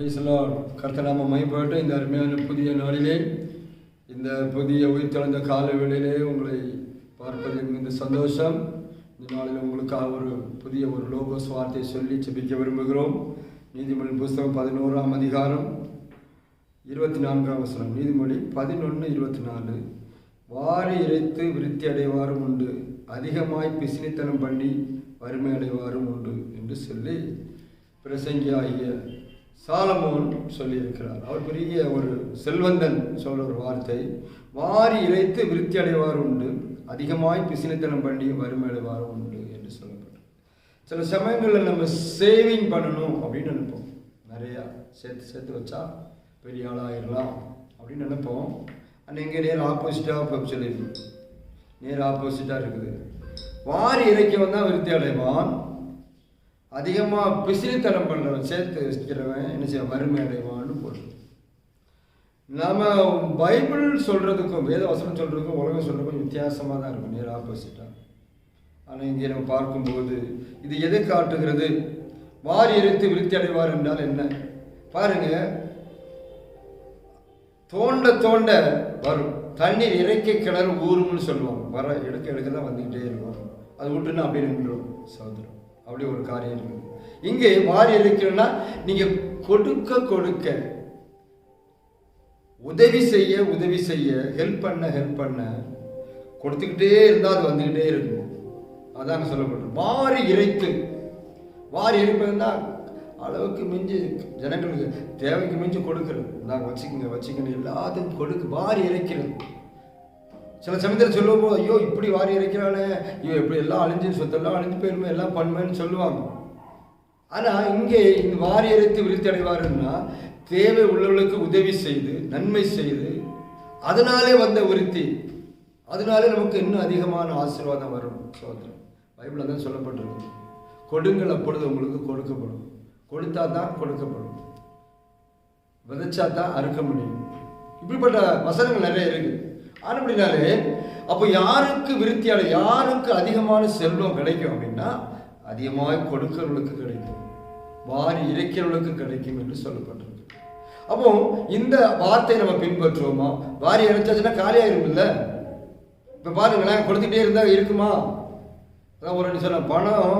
பிரைஸ்லார் கர்த்தநாம மைப்பட்டு இந்த அருமையான புதிய நாளிலே இந்த புதிய உயிர்த்தெழுந்த கால வேளையிலே உங்களை பார்ப்பது மிகுந்த சந்தோஷம். இந்த நாளில் உங்களுக்காக ஒரு புதிய ஒரு லோகோஸ் வார்த்தையை சொல்லி செபிக்க விரும்புகிறோம். நீதிமொழி புஸ்தகம் பதினோராம் அதிகாரம் இருபத்தி நான்காம் வசனம். நீதிமொழி பதினொன்று இருபத்தி நாலு வாரி இறைத்து விருத்தி அடைவாரும் உண்டு. அதிகமாய் பிசினித்தனம் பண்ணி வறுமை அடைவாரும் உண்டு என்று சொல்லி பிரசங்கி ஆகிய சாலமோன் சொல்லியிருக்கிறார். அவர் பெரிய ஒரு செல்வந்தன் சொல்ற ஒரு வார்த்தை வாரி இழைத்து விருத்தி அடைவார் உண்டு அதிகமாய் பிசினத்தனம் பண்ணி வறுமை அடைவார் உண்டு என்று சொல்லப்பட்டது. சில சமயங்களில் நம்ம சேவிங் பண்ணணும் அப்படின்னு நினைப்போம். நிறையா சேர்த்து சேர்த்து வச்சா பெரிய ஆளாயிடலாம் அப்படின்னு நினைப்போம். ஆனால் எங்கே நேர் ஆப்போசிட்டாக இப்போ சொல்லியிருக்கோம் நேர் ஆப்போசிட்டாக இருக்குது. வாரி இறைக்கவன் தான் விருத்தி அடைவான் அதிகமாக பிசிறித்தனம் பண்ணுறவன் சேர்த்து வச்சுக்கிறவன் என்ன செய்ய வறுமை அடைவான்னு போடுறது நாம் பைபிள் சொல்கிறதுக்கும் வேத வசனம் சொல்கிறதுக்கும் உலகம் சொல்கிறதுக்கும் வித்தியாசமாக தான் இருக்கும். நேர் ஆப்போசிட்டாக ஆனால் இங்கே நம்ம பார்க்கும்போது இது எதை காட்டுகிறது? வாரி எரித்து விருத்தி அடைவார் என்றால் என்ன? பாருங்க. தோண்ட தோண்ட வரும். தண்ணீர் இறைக்க கிணறு ஊரும்னு சொல்லுவாங்க. வர எடுக்க எடுக்க தான் வந்துக்கிட்டே இருக்கும். அது விட்டுன்னு அப்படியே நின்றுடும் சமுதிரம் அப்படி ஒரு காரியம் இருக்கும் இங்கே மாறி இறைக்கணும்னா நீங்கள் கொடுக்க கொடுக்க உதவி செய்ய உதவி செய்ய ஹெல்ப் பண்ண ஹெல்ப் பண்ண கொடுத்துக்கிட்டே இருந்தால் அது வந்துக்கிட்டே இருக்கும். அதான் சொல்லப்படுறது வாரி இறைத்து. வாரி இறைப்பதுன்னா அளவுக்கு மிஞ்சி ஜனங்களுக்கு தேவைக்கு மிஞ்சி கொடுக்கறது. நாங்கள் வச்சுக்கோங்க வச்சுக்கணும் எல்லாத்துக்கும் கொடுக்கு வாரி இறைக்கிறது. சில சமயத்தில் சொல்லுவோம் போது ஐயோ இப்படி வாரி இறைக்கிறானே ஐயோ இப்படி எல்லாம் அழிஞ்சு சொத்தெல்லாம் அழிஞ்சு போயிருமே எல்லாம் பண்ணுவேன்னு சொல்லுவாங்க. ஆனால் இங்கே இந்த வாரி இறைத்து விருத்தி அடைவாருன்னா தேவை உள்ளவர்களுக்கு உதவி செய்து நன்மை செய்து அதனாலே வந்த விருத்தி. அதனாலே நமக்கு இன்னும் அதிகமான ஆசீர்வாதம் வரும் சோதரம் பைபிளில் தான் சொல்லப்பட்டிருக்கு. கொடுங்கள் அப்பொழுது உங்களுக்கு கொடுக்கப்படும். கொடுத்தா தான் கொடுக்கப்படும். விதைச்சா தான் அறுக்க முடியும். இப்படிப்பட்ட வசனங்கள் நிறைய இருக்குது ஆனப்படினாலே அப்போ யாருக்கு விருத்தியால யாருக்கு அதிகமான செல்வம் கிடைக்கும் அப்படின்னா அதிகமாக கொடுக்கிறவர்களுக்கு கிடைக்கும். வாரி இறைக்கிறவர்களுக்கு கிடைக்கும் என்று சொல்லப்பட்டிருக்கு. அப்போ இந்த வார்த்தையை நம்ம பின்பற்றுவோமா? வாரி இறைச்சாச்சுன்னா இருக்கும்ல இப்போ பாருங்களேன் கொடுத்துட்டே இருந்தால் இருக்குமா? அதான் ஒரு ரெண்டு சொன்ன பணம்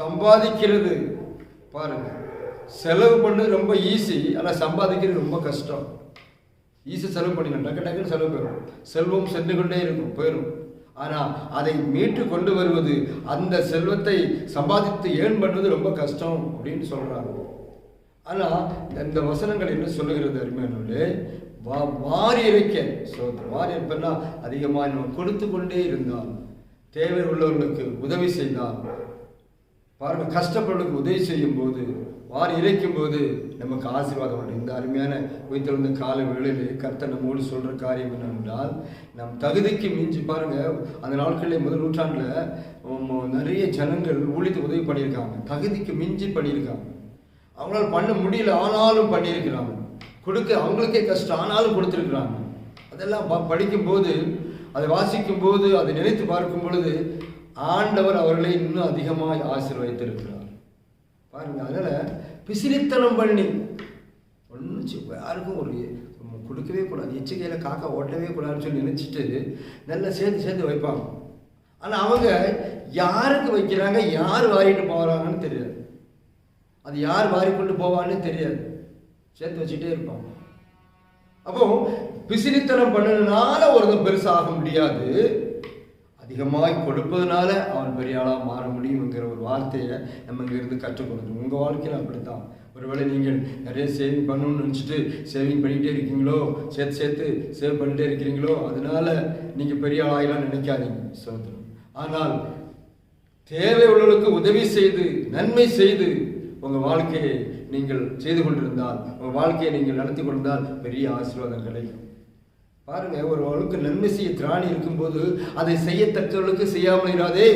சம்பாதிக்கிறது. பாருங்க. செலவு பண்ணது ரொம்ப ஈஸி ஆனால் சம்பாதிக்கிறது ரொம்ப கஷ்டம். ஈஸி செலவு பண்ணிக்கணும் டக்கு டக்குன்னு செலவு போயிடும் செல்வம் சென்று கொண்டே இருக்கும் போயிடும் ஆனால் அதை மீட்டு கொண்டு வருவது அந்த செல்வத்தை சம்பாதித்து ஏன் பண்ணுவது ரொம்ப கஷ்டம் அப்படின்னு சொல்கிறாங்க ஆனால் இந்த வசனங்கள் என்ன சொல்லுகிறது அருமையானவர்களே வா வாரி இறைக்க. ஸோ வாரி இருப்பேன்னா அதிகமாக நம்ம கொடுத்து கொண்டே இருந்தால் தேவை உள்ளவர்களுக்கு உதவி செய்தால் பாருங்க கஷ்டப்படுறதுக்கு உதவி செய்யும் போது வாரி இறைக்கும் போது நமக்கு ஆசீர்வாதம் உண்டு. இந்த அருமையான உயிர்த்தெழுந்த கால வேளையிலே கர்த்தர் நம்மோடு சொல்கிற காரியம் என்னென்றால் நம் தகுதிக்கு மிஞ்சி பாருங்க அந்த நாட்களில் முதல் நூற்றாண்டில் நிறைய ஜனங்கள் ஊழித்து உதவி பண்ணியிருக்காங்க. தகுதிக்கு மிஞ்சி பண்ணியிருக்காங்க. அவங்களால பண்ண முடியல ஆனாலும் பண்ணியிருக்கிறாங்க. கொடுக்க அவங்களுக்கே கஷ்டம் ஆனாலும் கொடுத்துருக்குறாங்க. அதெல்லாம் ப படிக்கும்போது அதை வாசிக்கும் போது அதை நினைத்து பார்க்கும் பொழுது ஆண்டவர் அவர்களை இன்னும் அதிகமாக ஆசீர்வதித்திருக்கிறார். பாருங்க அதனால் பிசிறித்தனம் பண்ணி. ஒன்றும் யாருக்கும் ஒரு கொடுக்கவே கூடாது. எச்சரிக்கையில் காக்கா ஓட்டவே கூடாதுன்னு சொல்லி நினச்சிட்டு நல்லா சேர்த்து சேர்த்து வைப்பாங்க. ஆனால் அவங்க யாருக்கு வைக்கிறாங்க யார் வாரிட்டு போகிறாங்கன்னு தெரியாது. அது யார் வாரி கொண்டு போவான்னு தெரியாது. சேர்த்து வச்சுட்டே இருப்பாங்க. அப்போ பிசிறித்தனம் பண்ணதுனால ஒருத்தன் பெருசாக முடியாது. அதிகமாய் கொடுப்பதனால அவன் பெரிய ஆளாக மாற முடியுங்கிற ஒரு வார்த்தையை நம்ம இங்கிருந்து கற்றுக்கொடுக்கணும் உங்கள் வாழ்க்கையில் அப்படித்தான். ஒருவேளை நீங்கள் நிறைய சேவிங் பண்ணணும்னு நினச்சிட்டு சேவிங் பண்ணிகிட்டே இருக்கீங்களோ சேர்த்து சேர்த்து சேவ் பண்ணிகிட்டே இருக்கிறீங்களோ அதனால் நீங்கள் பெரிய ஆளாகலாம் நினைக்காதீங்க சோதரம் ஆனால் தேவை உள்ளவர்களுக்கு உதவி செய்து நன்மை செய்து உங்கள் வாழ்க்கையை நீங்கள் செய்து கொண்டிருந்தால் உங்கள் வாழ்க்கையை நீங்கள் நடத்தி கொண்டிருந்தால் பெரிய ஆசீர்வாதம் கிடைக்கும். பாருங்க ஒரு அளவுக்கு நன்மை செய்ய திராணி இருக்கும்போது அதை செய்யத்தக்கவர்களுக்கு செய்யாமல் இராதே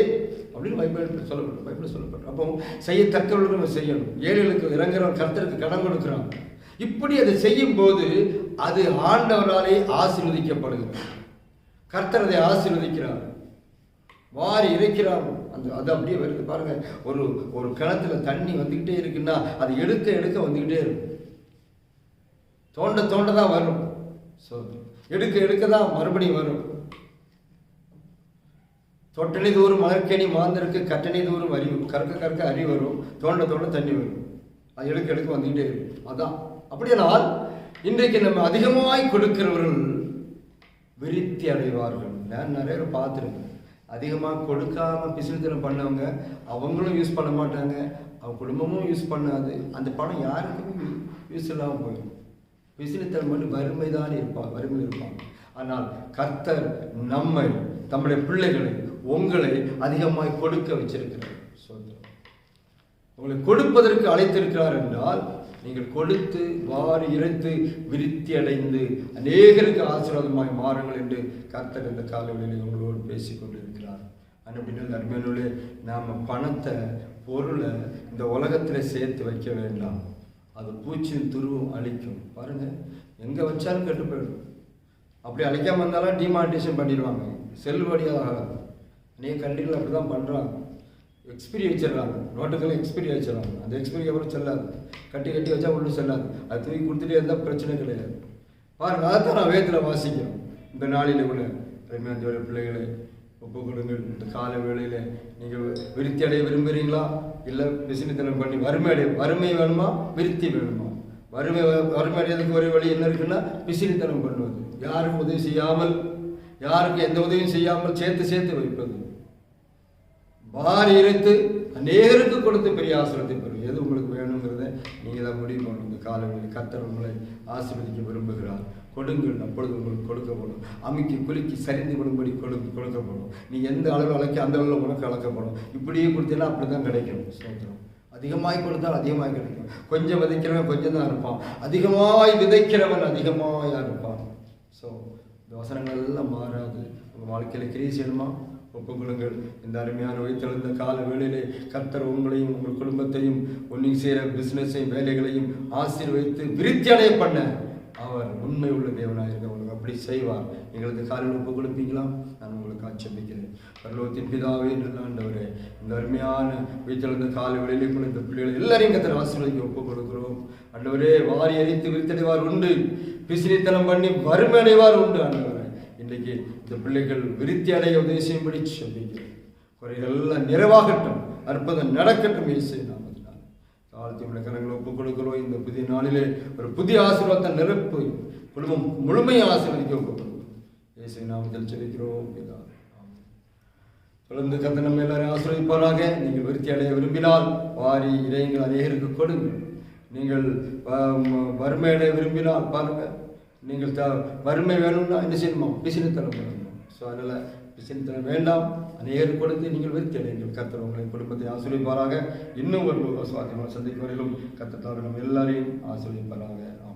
அப்படின்னு பைபிள் சொல்லப்படும் பைபிள் சொல்லப்படும். அப்போ செய்யத்தக்கவர்களுக்கு நம்ம செய்யணும். ஏழைகளுக்கு இறங்குறவன் கருத்தருக்கு கடன் கொடுக்குறான். இப்படி அதை செய்யும் போது அது ஆண்டவராலே ஆசீர்வதிக்கப்படுகிறது. கர்த்தர் அதை ஆசீர்வதிக்கிறார். வாரி இறைக்கிறார். அந்த அது அப்படியே வருது. பாருங்க ஒரு ஒரு கிணத்துல தண்ணி வந்துக்கிட்டே இருக்குன்னா அது எடுக்க எடுக்க வந்துக்கிட்டே இருக்கும். தோண்ட தோண்ட தான் வரும். ஸோ எடுக்க எடுக்க தான் மறுபடியும் வரும். தொட்டணி தூரம் மலர்க்கணி மாந்தருக்கு கட்டணி தூரம் அறிவு கற்க கற்க அறிவு வரும். தோண்ட தோண்ட தண்ணி வரும். அது எடுக்க எடுக்க வந்துக்கிட்டே இருக்கும். அதான். அப்படியானால் இன்றைக்கு நம்ம அதிகமாய் கொடுக்கிறவர்கள் விருத்தி அடைவார்கள். நான் நிறைய பேர் பார்த்துருக்கேன். அதிகமாக கொடுக்காம பிசினத்தில் பண்ணவங்க அவங்களும் யூஸ் பண்ண மாட்டாங்க. அவங்க குடும்பமும் யூஸ் பண்ணாது. அந்த பணம் யாருக்குமே யூஸ் இல்லாமல் போயிடும். பிசினத்தில் மட்டும் வறுமை தான் இருப்பான் வறுமை இருப்பான். ஆனால் கர்த்தர் நம்மை நம்முடைய பிள்ளைகளை உங்களை அதிகமாய் கொடுக்க வச்சிருக்கிறார். சோத்திரம் உங்களை கொடுப்பதற்கு அழைத்திருக்கிறார் என்றால் நீங்கள் கொடுத்து வாரி இறைத்து விருத்தி அடைந்து அநேகருக்கு ஆசீர்வாதமாய் மாறுங்கள் என்று கர்த்தர் இந்த காலவெளியில் உங்களோடு பேசிக்கொண்டிருக்கிறார் அப்படின்னு அனுப்பினால் நாம் பணத்தை பொருளை இந்த உலகத்தில் சேர்த்து வைக்க வேண்டாம். அது பூச்சியும் துருவும் அழிக்கும். பாருங்கள் எங்கே வச்சாலும் கெட்டு போயிடும். அப்படி அழிக்காமல் இருந்தாலும் டிமானிட்டேஷன் பண்ணிடுவாங்க. செல்லுபடியாக ஆகாது அநேக கண்ட்ரிகள் அப்படி தான் பண்ணுறாங்க எக்ஸ்பிரி வச்சிடறாங்க. நோட்டுக்கெல்லாம் எக்ஸ்பிரி வச்சிடறாங்க. அந்த எக்ஸ்பிரி அப்புறம் செல்லாது? கட்டி கட்டி வச்சா ஒன்றும் செல்லாது. அது தூக்கி கொடுத்துட்டே இருந்தால் பிரச்சனை கிடையாது. பாருங்கள் அதை தான் நான் வேதத்தில் வாசிக்கிறோம். இந்த நாளில் கூட. ரெண்டு பிள்ளைகளை ஒப்பு கொடுங்கள் இந்த கால வேளையில் நீங்கள் விருத்தி அடைய விரும்புகிறீங்களா இல்லை பிசினித்தனம் பண்ணி வறுமை அடைய வறுமை வேணுமா? விருத்தி வேணுமா? வறுமை வறுமை அடையதுக்கு ஒரே வழி என்ன இருக்குன்னா விசினித்தனம் பண்ணுவது. யாருக்கும் உதவி செய்யாமல் யாருக்கும் எந்த உதவியும் செய்யாமல் சேர்த்து சேர்த்து வைப்பது. வாரி இழுத்து நேருக்கு கொடுத்து பெரிய ஆசிரியத்தை பெறும். எது உங்களுக்கு வேணுங்கிறத நீங்கள் தான் முடிவு பண்ணணும். இந்த காலங்களில் கர்த்தர் உங்களை ஆசீர்வதிக்க விரும்புகிறார். கொடுங்கள் அப்பொழுது உங்களுக்கு கொடுக்கப்படும் அமைக்கி குலுக்கி சரிந்து விடும்படி கொடு கொடுக்கப்படும் நீ எந்த அளவு அழைக்க அந்த அளவில் உனக்கு அழைக்கப்படும் இப்படியே கொடுத்தீங்கன்னா அப்படி தான் கிடைக்கும். சோத்திரம் அதிகமாய் கொடுத்தால் அதிகமாக கிடைக்கும். கொஞ்சம் விதைக்கிறவன் கொஞ்சம் தான் இருப்பான் அதிகமாய் விதைக்கிறவன் அதிகமாக இருப்பான் ஸோ இந்த வசனங்கள் எல்லாம் மாறாது. உங்கள் வாழ்க்கையில் கிரியை செய்யணுமா? ஒப்புக்கொள்ளுங்கள். இந்த அருமையான உயிர்த்தெழுந்த கால வேளையிலே கர்த்தர் உங்களையும் உங்கள் குடும்பத்தையும் ஒன்றில் செய்கிற பிஸ்னஸையும் வேலைகளையும் ஆசீர்வதித்து விருத்தி அடைய பண்ண. அவர் உண்மை உள்ள தேவனாக இருக்க உங்களுக்கு அப்படி செய்வார். எங்களுக்கு காலையில் ஒப்பு கொடுப்பீங்களா? நான் உங்களுக்கு ஆட்சேபிக்கிறேன் பரலோகத்தின் பிதாவே நல்லாண்டவர் இந்த அருமையான வைத்தெழுந்த காலை வெளியிலே கூட இந்த பிள்ளைகள் எல்லாரையும் கத்திர ஆசீர்வதிக்க ஒப்பு கொடுக்கிறோம். அண்டவரே வாரி அறித்து விரித்தடைவார் உண்டு. பிசினித்தனம் பண்ணி வறுமை அடைவார் உண்டு ஆண்டவரே. இன்றைக்கு இந்த பிள்ளைகள் விருத்தி அடைய உதவி செய்யும்படி சொல்லிக்கிறேன் குறைகள் எல்லாம் நிறைவாகட்டும். அற்புதம் நடக்கட்டும் இயேசு நாமத்தினால் கரங்களை ஒப்புக் கொடுக்கிறோம் இந்த புதிய நாளிலே ஒரு புதிய ஆசீர்வாதத்தை நிரப்பு குடும்பம் முழுமையாக ஆசீர்வதிக்க ஒப்புக் கொடுக்கிறோம் இயேசு நாமத்தில் செலுக்கிறோம் தொடர்ந்து கந்த நம்ம எல்லாரையும் ஆசீர்வதிப்பாராக. நீங்கள் விருத்தி அடைய விரும்பினால் வாரி இறையங்கள் அநேகருக்கு கொடுங்கள். நீங்கள் வ- வறுமை அடைய விரும்பினால் பாருங்க நீங்கள் த வறுமை வேணும்னா என்ன செய்யணுமா? பிசினத்தனம் பண்ணணும் ஸோ அதனால் பிசினத்தனம் வேண்டாம். அநேகர் கொடுத்து நீங்கள் விருத்தி அடையுங்கள். கத்தர் உங்களை குடும்பத்தை ஆசிரியப்பாராக இன்னும் ஒரு சுவாத்தியமான சந்திக்கும் வரையிலும் கத்தத்தால் எல்லாரையும் ஆசிரியப்பாராக ஆமாம்